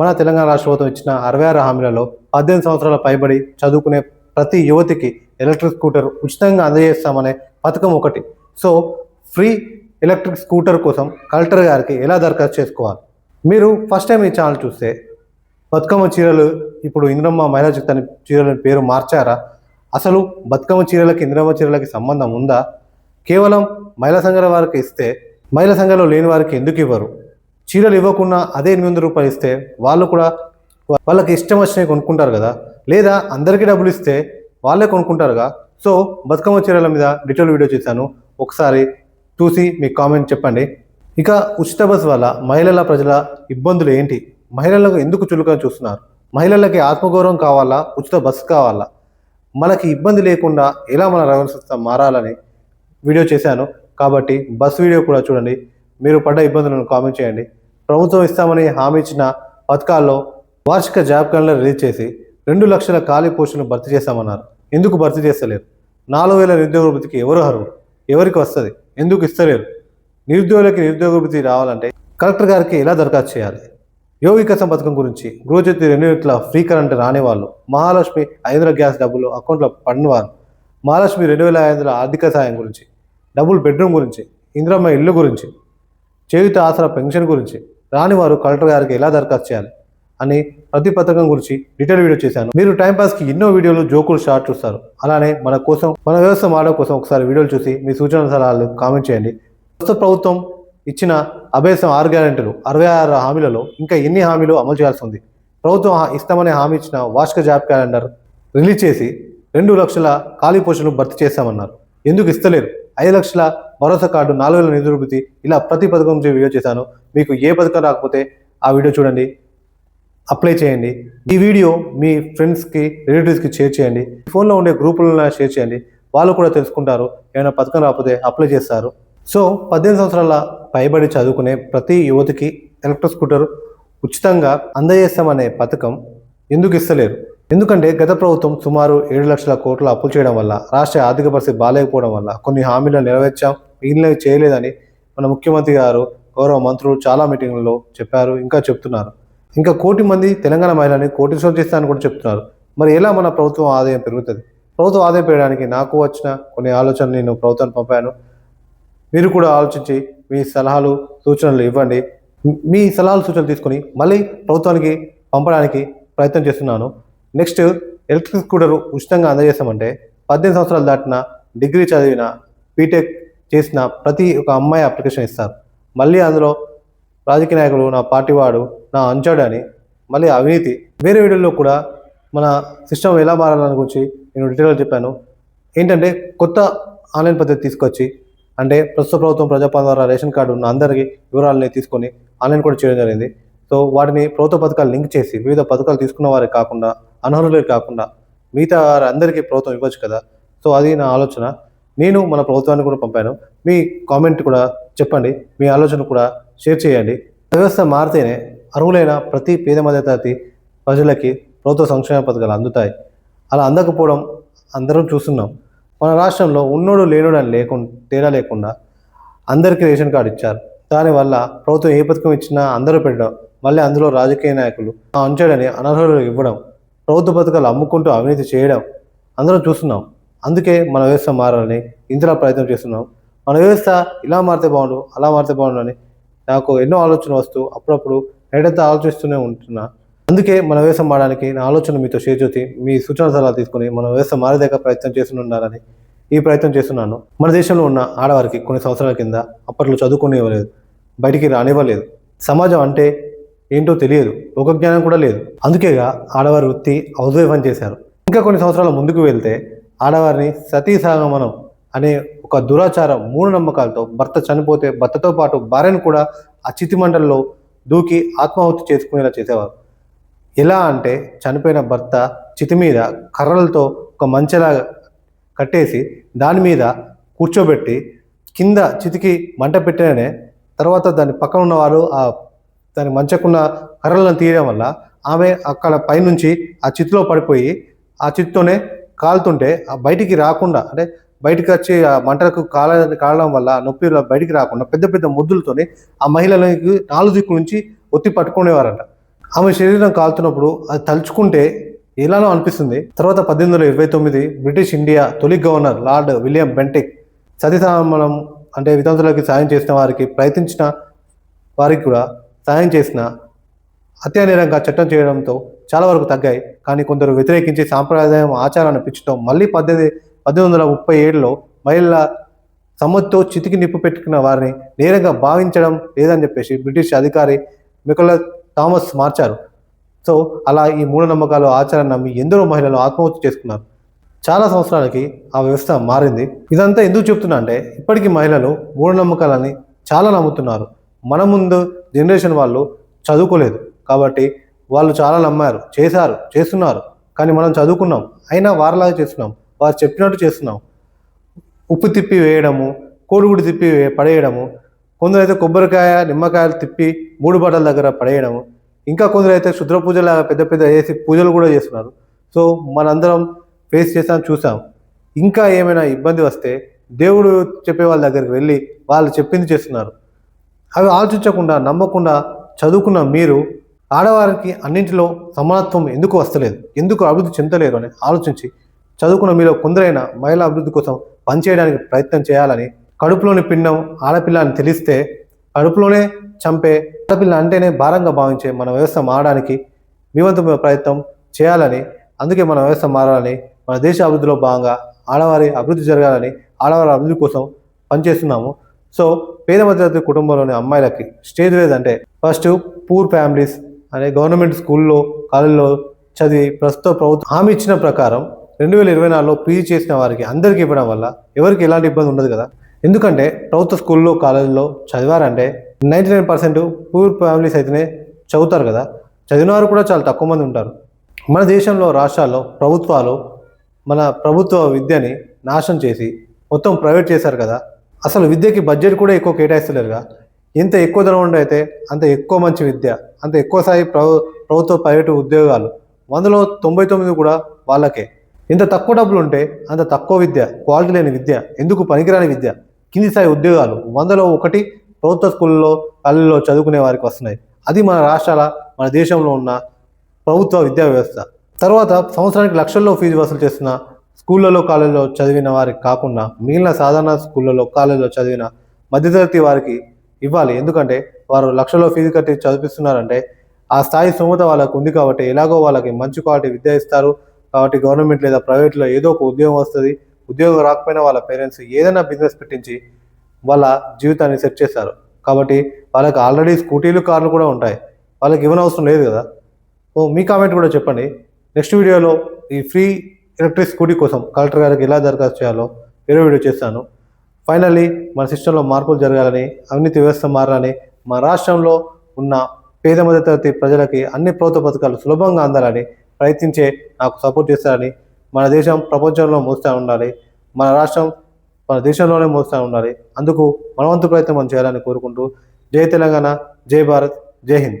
మన తెలంగాణ రాష్ట్ర ప్రభుత్వం ఇచ్చిన అరవై ఆరు హామీలలో పద్దెనిమిది సంవత్సరాల పైబడి చదువుకునే ప్రతి యువతికి ఎలక్ట్రిక్ స్కూటర్ ఉచితంగా అందజేస్తామనే పథకం ఒకటి. సో ఫ్రీ ఎలక్ట్రిక్ స్కూటర్ కోసం కలెక్టర్ గారికి ఎలా దరఖాస్తు చేసుకోవాలి? మీరు ఫస్ట్ టైం ఈ ఛానల్ చూస్తే బతుకమ్మ చీరలు ఇప్పుడు ఇంద్రమ్మ మహిళా చిత్తని చీరల పేరు మార్చారా? అసలు బతుకమ్మ చీరలకి ఇంద్రమ్మ చీరలకి సంబంధం ఉందా? కేవలం మహిళా సంఘాల వారికి ఇస్తే మహిళా సంఘాలు లేని వారికి ఎందుకు ఇవ్వరు? చీరలు ఇవ్వకుండా అదే ఎనిమిది వందల రూపాయలు ఇస్తే వాళ్ళు కూడా వాళ్ళకి ఇష్టం వచ్చినవి కొనుక్కుంటారు కదా. లేదా అందరికీ డబ్బులు ఇస్తే వాళ్ళే కొనుక్కుంటారుగా. సో బతుకమ్మ చీరల మీద డీటెయిల్ వీడియో చేశాను. ఒకసారి చూసి మీ కామెంట్ చెప్పండి. ఇక ఉచిత బస్ వల్ల మహిళల ప్రజల ఇబ్బందులు ఏంటి? మహిళలకు ఎందుకు చులుకని చూస్తున్నారు? మహిళలకి ఆత్మగౌరవం కావాలా? ఉచిత బస్సు కావాలా? మనకి ఇబ్బంది లేకుండా ఎలా మన రవాణా సంస్థ మారాలని వీడియో చేశాను. కాబట్టి బస్ వీడియో కూడా చూడండి. మీరు పడ్డ ఇబ్బందులను కామెంట్ చేయండి. ప్రభుత్వం ఇస్తామని హామీ ఇచ్చిన పథకాల్లో వార్షిక జాబ్ రిలీజ్ చేసి రెండు లక్షల ఖాళీ పోస్టులను భర్తీ చేస్తామన్నారు ఎందుకు భర్తీ చేస్తలేరు? నాలుగు వేల నిరుద్యోగ వృత్తికి ఎవరు అర్హులు? ఎవరికి వస్తుంది? ఎందుకు ఇస్తలేరు? నిరుద్యోగులకి నిరుద్యోగ వృత్తి రావాలంటే కలెక్టర్ గారికి ఎలా దరఖాస్తు చేయాలి? యువ వికాసం పథకం గురించి గృహజ్యోతి రెండు యూనిట్ల ఫ్రీ కరెంట్ రాని వాళ్ళు మహాలక్ష్మి ఐదు వందల గ్యాస్ డబ్బులు అకౌంట్లో పడిన వారు మహాలక్ష్మి రెండు వేల ఐదు వందల ఆర్థిక సాయం గురించి డబుల్ బెడ్రూమ్ గురించి ఇందిరమ్మ ఇల్లు గురించి చేయుత ఆసరా పెన్షన్ గురించి రాని వారు కలెక్టర్ గారికి ఎలా దరఖాస్తు చేయాలి అని ప్రతి పథకం గురించి డీటెయిల్ వీడియో చేశాను. మీరు టైంపాస్కి ఎన్నో వీడియోలు జోకులు షార్ట్ చూస్తారు. అలానే మన కోసం మన వ్యవస్థ మాడడం కోసం ఒకసారి వీడియోలు చూసి మీ సూచన సలహాలు కామెంట్ చేయండి. ప్రస్తుత ప్రభుత్వం ఇచ్చిన అభ్యాసం ఆరు గ్యారెంటీలు అరవై ఆరు హామీలలో ఇంకా ఎన్ని హామీలు అమలు చేయాల్సి ఉంది? ప్రభుత్వం ఇస్తామనే ఇస్తామని హామీ ఇచ్చిన వార్షిక జాబ్ క్యాలెండర్ రిలీజ్ చేసి రెండు లక్షల ఖాళీ పోస్టులు భర్తీ చేస్తామన్నారు ఎందుకు ఇస్తలేరు? ఐదు లక్షల భరోసా కార్డు నాలుగు వేల నిధుల రూపతి ఇలా ప్రతి పథకం గురించి వీడియో చేశాను. మీకు ఏ పథకం రాకపోతే ఆ వీడియో చూడండి. అప్లై చేయండి. ఈ వీడియో మీ ఫ్రెండ్స్కి రిలేటివ్స్కి షేర్ చేయండి. ఫోన్లో ఉండే గ్రూపులను షేర్ చేయండి. వాళ్ళు కూడా తెలుసుకుంటారు ఏమైనా పథకం రాకపోతే అప్లై చేస్తారు. సో పద్దెనిమిది సంవత్సరాల పైబడి చదువుకునే ప్రతి యువతికి ఎలక్ట్రిక్ స్కూటర్ ఉచితంగా అందజేస్తామనే పథకం ఎందుకు ఇస్తలేరు? ఎందుకంటే గత ప్రభుత్వం సుమారు ఏడు లక్షల కోట్ల అప్పులు చేయడం వల్ల రాష్ట్ర ఆర్థిక పరిస్థితి బాగాలేకపోవడం వల్ల కొన్ని హామీలను నెరవేర్చాం మిగిలినవి చేయలేదని మన ముఖ్యమంత్రి గారు గౌరవ మంత్రులు చాలా మీటింగ్లలో చెప్పారు ఇంకా చెప్తున్నారు. ఇంకా కోటి మంది తెలంగాణ మహిళని కోటీశ్వరం చేస్తానని కూడా చెప్తున్నారు. మరి ఎలా మన ప్రభుత్వం ఆదాయం పెరుగుతుంది? ప్రభుత్వం ఆదాయం పెరగడానికి నాకు వచ్చిన కొన్ని ఆలోచనలు నేను ప్రభుత్వాన్ని పంపాను. మీరు కూడా ఆలోచించి మీ సలహాలు సూచనలు ఇవ్వండి. మీ సలహాలు సూచనలు తీసుకొని మళ్ళీ ప్రభుత్వానికి పంపడానికి ప్రయత్నం చేస్తున్నాను. నెక్స్ట్ ఎలక్ట్రిక్ స్కూటర్ ఉచితంగా అందజేస్తామంటే పద్దెనిమిది సంవత్సరాలు దాటిన డిగ్రీ చదివిన బీటెక్ చేసిన ప్రతి ఒక అమ్మాయి అప్లికేషన్ ఇస్తారు. మళ్ళీ అందులో రాజకీయ నాయకుడు నా పార్టీ వాడు నా అంచాడు అని మళ్ళీ అవినీతి. వేరే వీడియోలో కూడా మన సిస్టమ్ ఎలా మారాలని గురించి నేను డీటెయిల్గా చెప్పాను. ఏంటంటే కొత్త ఆన్లైన్ పద్ధతి తీసుకొచ్చి అంటే ప్రస్తుత ప్రభుత్వం ప్రజాపాలన ద్వారా రేషన్ కార్డు ఉన్న అందరికీ వివరాలని తీసుకొని ఆన్లైన్ కూడా చేయడం జరిగింది. సో వాటిని ప్రభుత్వ పథకాలు లింక్ చేసి వివిధ పథకాలు తీసుకున్న వారే కాకుండా అనర్హులే కాకుండా మిగతా వారందరికీ ప్రభుత్వం ఇవ్వచ్చు కదా? సో అది నా ఆలోచన. నేను మన ప్రభుత్వానికి కూడా పంపాను. మీ కామెంట్ కూడా చెప్పండి. మీ ఆలోచన కూడా షేర్ చేయండి. వ్యవస్థ మారితేనే అర్హులైన ప్రతి పేద మధ్యతరగతి ప్రజలకి ప్రభుత్వ సంక్షేమ పథకాలు అందుతాయి. అలా అందకపోవడం అందరం చూస్తున్నాం. మన రాష్ట్రంలో ఉన్నోడు లేనోడు అని లేకుండా తేడా లేకుండా అందరికీ రేషన్ కార్డు ఇచ్చారు. దానివల్ల ప్రభుత్వం ఏ పథకం ఇచ్చినా అందరూ పెట్టడం మళ్ళీ అందులో రాజకీయ నాయకులు ఆ అనర్హులు ఇవ్వడం ప్రభుత్వ పథకాలు అమ్ముకుంటూ అవినీతి చేయడం అందరం చూస్తున్నాం. అందుకే మన వ్యవస్థ మారాలని ఇంతలా ప్రయత్నం చేస్తున్నాం. మన వ్యవస్థ ఇలా మారితే బాగుండు అలా మారితే బాగుండు అని నాకు ఎన్నో ఆలోచన వస్తూ అప్పుడప్పుడు నేడంతా ఆలోచిస్తూనే ఉంటున్నా. అందుకే మన వ్యవస్థ మారడానికి నా ఆలోచన మీతో షేర్ చేసి మీ సూచన సలహా తీసుకుని మన వ్యవస్థ మారేదాకా ప్రయత్నం చేస్తుండాలని ఈ ప్రయత్నం చేస్తున్నాను. మన దేశంలో ఉన్న ఆడవారికి కొన్ని సంవత్సరాల కింద అప్పట్లో చదువుకునేవ్వలేదు బయటికి రానివ్వలేదు. సమాజం అంటే ఏంటో తెలియదు. ఒక జ్ఞానం కూడా లేదు. అందుకేగా ఆడవారి వృత్తి హౌస్ వైఫ్ అని చేశారు. ఇంకా కొన్ని సంవత్సరాల ముందుకు వెళ్తే ఆడవారిని సతీ సాగమనం అనే ఒక దురాచారం మూఢనమ్మకాలతో భర్త చనిపోతే భర్తతో పాటు భార్యను కూడా ఆ చితిమంటల్లో దూకి ఆత్మాహుతి చేసుకునేలా చేసేవారు. ఎలా అంటే చనిపోయిన భర్త చితి మీద కర్రలతో ఒక మంచెలా కట్టేసి దాని మీద కూర్చోబెట్టి కింద చితికి మంట పెట్టిననే తర్వాత దాని పక్కన ఉన్నవారు ఆ దాని మంచకున్న కర్రలను తీయడం వల్ల ఆమె అక్కడ పైనుంచి ఆ చిత్తులో పడిపోయి ఆ చితితోనే కాలుతుంటే ఆ బయటికి రాకుండా అంటే బయటికి వచ్చి ఆ మంటలకు కాల కాలడం వల్ల నొప్పి బయటికి రాకుండా పెద్ద పెద్ద ముద్దులతోని ఆ మహిళలకి నాలుగు దిక్కుల నుంచి ఒత్తి పట్టుకునేవారంట. ఆమె శరీరం కాలుతున్నప్పుడు అది తలుచుకుంటే ఎలానో అనిపిస్తుంది. తర్వాత పద్దెనిమిది వందల ఇరవై తొమ్మిది బ్రిటిష్ ఇండియా తొలి గవర్నర్ లార్డ్ విలియం బెంటిక్ సతీసమలం అంటే వితంతులకి సాయం చేసిన వారికి ప్రయత్నించిన వారికి కూడా సాయం చేసిన హత్యా నేరంగా చట్టం చేయడంతో చాలా వరకు తగ్గాయి. కానీ కొందరు వ్యతిరేకించి సాంప్రదాయం ఆచారాన్ని పిచ్చుతో మళ్ళీ పద్దెనిమిది పద్దెనిమిది వందల ముప్పై ఏడులో మహిళల సమ్మతితో చితికి నిప్పు పెట్టుకున్న వారిని నేరంగా భావించడం లేదని చెప్పేసి బ్రిటిష్ అధికారి మికల థామస్ మార్చారు. సో అలా ఈ మూఢనమ్మకాలు ఆచారాన్ని నమ్మి ఎందరో మహిళలు ఆత్మహత్య చేసుకున్నారు. చాలా సంవత్సరాలకి ఆ వ్యవస్థ మారింది. ఇదంతా ఎందుకు చెప్తున్నా అంటే ఇప్పటికీ మహిళలు మూఢనమ్మకాలని చాలా నమ్ముతున్నారు. మన ముందు జనరేషన్ వాళ్ళు చదువుకోలేదు. కాబట్టి వాళ్ళు చాలా నమ్మారు చేశారు చేస్తున్నారు. కానీ మనం చదువుకున్నాం. అయినా వారిలాగా చేస్తున్నాం. వారు చెప్పినట్టు చేస్తున్నాం. ఉప్పు తిప్పి వేయడము కోడిగుడు తిప్పి పడేయడము కొందరైతే కొబ్బరికాయ నిమ్మకాయలు తిప్పి మూడు బట్టల దగ్గర పడేయడము ఇంకా కొందరైతే శుద్ర పూజలాగా పెద్ద పెద్ద వేసి పూజలు కూడా చేస్తున్నారు. సో మనందరం ఫేస్ చేసాం చూసాం ఇంకా ఏమైనా ఇబ్బంది వస్తే దేవుడు చెప్పే వాళ్ళ దగ్గరికి వెళ్ళి వాళ్ళు చెప్పింది చేస్తున్నారు. అవి ఆలోచించకుండా నమ్మకుండా చదువుకున్న మీరు ఆడవారికి అన్నింటిలో సమానత్వం ఎందుకు వస్తలేదు? ఎందుకు అభివృద్ధి చెందలేరు అని ఆలోచించి చదువుకున్న మీలో కొందరైన మహిళా అభివృద్ధి కోసం పనిచేయడానికి ప్రయత్నం చేయాలని కడుపులోని పిండం ఆడపిల్ల అని తెలిస్తే కడుపులోనే చంపే ఆడపిల్ల అంటేనే భారంగా భావించే మన వ్యవస్థ మారడానికి మీ ప్రయత్నం చేయాలని అందుకే మన వ్యవస్థ మారాలని మన దేశ అభివృద్ధిలో భాగంగా ఆడవారి అభివృద్ధి జరగాలని ఆడవారి అభివృద్ధి కోసం పనిచేస్తున్నాము. సో పేద మధ్యతరగతి కుటుంబంలోని అమ్మాయిలకి స్టేజ్ వైజ్ అంటే ఫస్ట్ పూర్ ఫ్యామిలీస్ అనే గవర్నమెంట్ స్కూల్లో కాలేజీలో చదివి ప్రస్తుత ప్రభుత్వం హామీ ఇచ్చిన ప్రకారం రెండు వేల ఇరవై నాలుగులో పీజీ చేసిన వారికి అందరికీ ఇవ్వడం వల్ల ఎవరికి ఎలాంటి ఇబ్బంది ఉండదు కదా. ఎందుకంటే ప్రభుత్వ స్కూల్లో కాలేజీలో చదివారంటే ninety nine percent poor families అయితేనే చదువుతారు కదా. చదివిన వారు కూడా చాలా తక్కువ మంది ఉంటారు. మన దేశంలో రాష్ట్రాల్లో ప్రభుత్వాలు మన ప్రభుత్వ విద్యని నాశనం చేసి మొత్తం ప్రైవేట్ చేశారు కదా. అసలు విద్యకి బడ్జెట్ కూడా ఎక్కువ కేటాయిస్తలేరుగా ఎంత ఎక్కువ ధనం ఉండైతే అంత ఎక్కువ మంచి విద్య అంత ఎక్కువ స్థాయి ప్రభుత్వ ప్రైవేటు ఉద్యోగాలు వందలో తొంభై తొమ్మిది కూడా వాళ్ళకే. ఇంత తక్కువ డబ్బులు ఉంటే అంత తక్కువ విద్య క్వాలిటీ లేని విద్య ఎందుకు పనికిరాని విద్య? కింది స్థాయి ఉద్యోగాలు వందలో ఒకటి ప్రభుత్వ స్కూల్లో పల్లెల్లో చదువుకునే వారికి వస్తున్నాయి. అది మన రాష్ట్రాల మన దేశంలో ఉన్న ప్రభుత్వ విద్యా వ్యవస్థ. తర్వాత సంవత్సరానికి లక్షల్లో ఫీజు వసూలు చేస్తున్న స్కూళ్ళలో కాలేజీలో చదివిన వారికి కాకుండా మిగిలిన సాధారణ స్కూళ్ళలో కాలేజీలో చదివిన మధ్యతరగతి వారికి ఇవ్వాలి. ఎందుకంటే వారు లక్షల్లో ఫీజు కట్టి చదివిస్తున్నారంటే ఆ స్థాయి స్థోమత వాళ్ళకు ఉంది కాబట్టి ఎలాగో వాళ్ళకి మంచి క్వాలిటీ విద్య ఇస్తారు. కాబట్టి గవర్నమెంట్ లేదా ప్రైవేట్లో ఏదో ఒక ఉద్యోగం వస్తుంది. ఉద్యోగం రాకపోయినా వాళ్ళ పేరెంట్స్ ఏదైనా బిజినెస్ పెట్టించి వాళ్ళ జీవితాన్ని సెట్ చేస్తారు. కాబట్టి వాళ్ళకి ఆల్రెడీ స్కూటీలు కార్లు కూడా ఉంటాయి. వాళ్ళకి ఇవ్వనవసరం లేదు కదా. ఓ మీ కామెంట్ కూడా చెప్పండి. నెక్స్ట్ వీడియోలో ఈ ఫ్రీ ఎలక్ట్రిక్ స్కూటీ కోసం కలెక్టర్ గారికి ఎలా దరఖాస్తు చేయాలో వేరే వీడియో చేస్తాను. ఫైనల్లీ మన సిస్టంలో మార్పులు జరగాలని అవినీతి వ్యవస్థ మారాలని మన రాష్ట్రంలో ఉన్న పేద మధ్యతరగతి ప్రజలకి అన్ని ప్రభుత్వ పథకాలు సులభంగా అందాలని ప్రయత్నించే నాకు సపోర్ట్ చేస్తారని మన దేశం ప్రపంచంలో మోస్తూ ఉండాలి. మన రాష్ట్రం మన దేశంలోనే మోస్తూ ఉండాలి. అందుకు మనవంతు ప్రయత్నం మనం చేయాలని కోరుకుంటూ జై తెలంగాణ జై భారత్ జై హింద్.